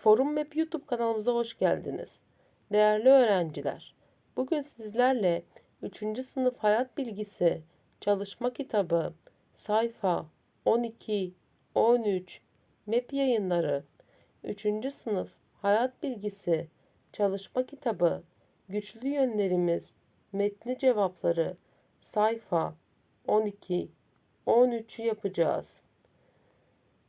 Forum Map YouTube kanalımıza hoş geldiniz. Değerli öğrenciler, bugün sizlerle 3. sınıf hayat bilgisi çalışma kitabı sayfa 12, 13 Map yayınları 3. sınıf hayat bilgisi çalışma kitabı güçlü yönlerimiz metni cevapları sayfa 12, 13'ü yapacağız.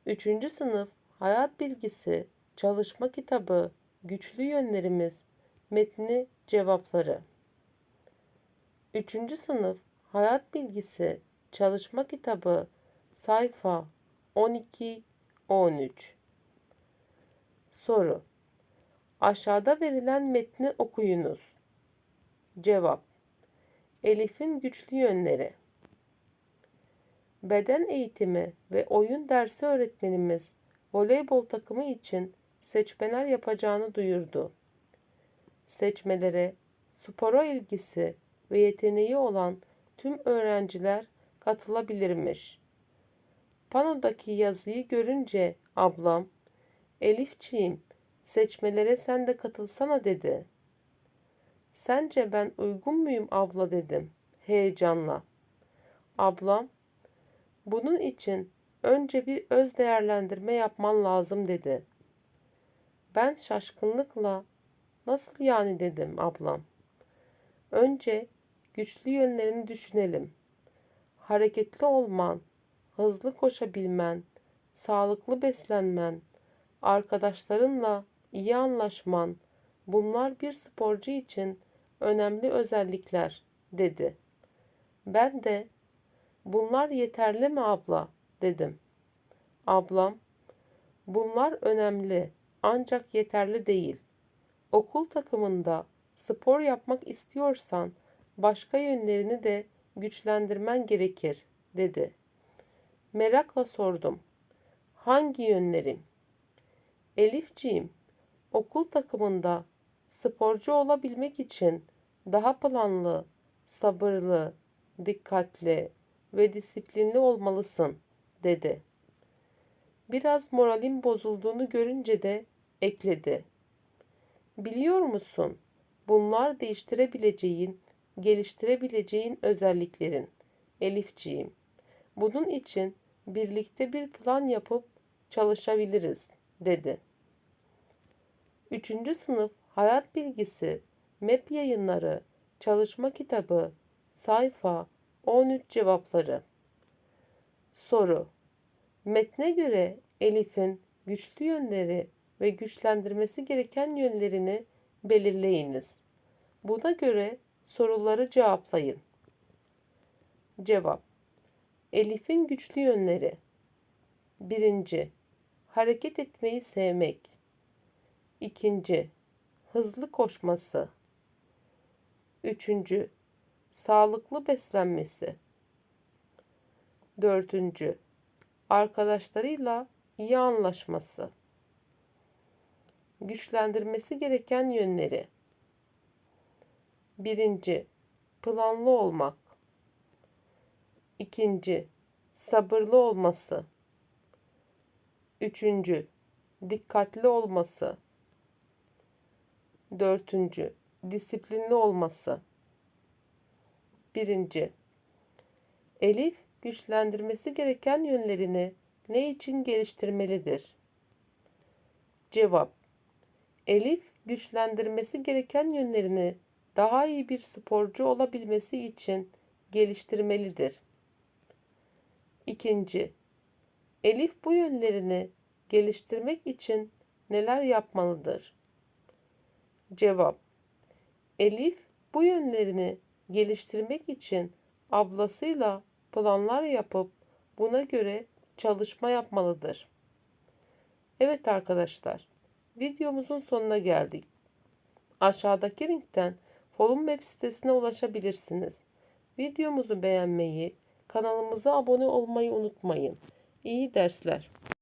3. sınıf hayat bilgisi çalışma kitabı güçlü yönlerimiz metni cevapları. 3. sınıf hayat bilgisi çalışma kitabı sayfa 12 13 Soru Aşağıda verilen metni okuyunuz. Cevap Elif'in güçlü yönleri Beden eğitimi ve oyun dersi öğretmenimiz voleybol takımı için seçmeler yapacağını duyurdu. Seçmelere spora ilgisi ve yeteneği olan tüm öğrenciler katılabilirmiş. Panodaki yazıyı görünce ablam, Elifçiğim seçmelere sen de katılsana dedi. Sence ben uygun muyum abla dedim heyecanla. Ablam, bunun için önce bir öz değerlendirme yapman lazım dedi. Ben şaşkınlıkla nasıl yani dedim ablam. Önce güçlü yönlerini düşünelim. Hareketli olman, hızlı koşabilmen, sağlıklı beslenmen, arkadaşlarınla iyi anlaşman, bunlar bir sporcu için önemli özellikler dedi. Ben de bunlar yeterli mi abla dedim. Ablam bunlar önemli ancak yeterli değil. Okul takımında spor yapmak istiyorsan başka yönlerini de güçlendirmen gerekir dedi. Merakla sordum. Hangi yönlerim? Elifciğim, okul takımında sporcu olabilmek için daha planlı, sabırlı, dikkatli ve disiplinli olmalısın, dedi. Biraz moralim bozulduğunu görünce de ekledi. Biliyor musun? Bunlar değiştirebileceğin, geliştirebileceğin özelliklerin. Elifciğim. Bunun için birlikte bir plan yapıp çalışabiliriz, dedi. Üçüncü sınıf Hayat Bilgisi MEP yayınları Çalışma Kitabı Sayfa 13 Cevapları Soru Metne göre Elif'in güçlü yönleri ve güçlendirmesi gereken yönlerini belirleyiniz. Buna göre soruları cevaplayın. Cevap Elif'in güçlü yönleri 1. Hareket etmeyi sevmek 2. Hızlı koşması 3. Sağlıklı beslenmesi 4. Arkadaşlarıyla iyi anlaşması güçlendirmesi gereken yönleri. Birinci, planlı olmak. İkinci, sabırlı olması. Üçüncü, dikkatli olması. Dördüncü, disiplinli olması. Birinci, Elif güçlendirmesi gereken yönlerini ne için geliştirmelidir? Cevap Elif güçlendirmesi gereken yönlerini daha iyi bir sporcu olabilmesi için geliştirmelidir. İkinci, Elif bu yönlerini geliştirmek için neler yapmalıdır? Cevap Elif bu yönlerini geliştirmek için ablasıyla planlar yapıp buna göre çalışma yapmalıdır. Evet arkadaşlar, Videomuzun sonuna geldik. Aşağıdaki linkten Forum web sitesine ulaşabilirsiniz. Videomuzu beğenmeyi, kanalımıza abone olmayı unutmayın. İyi dersler.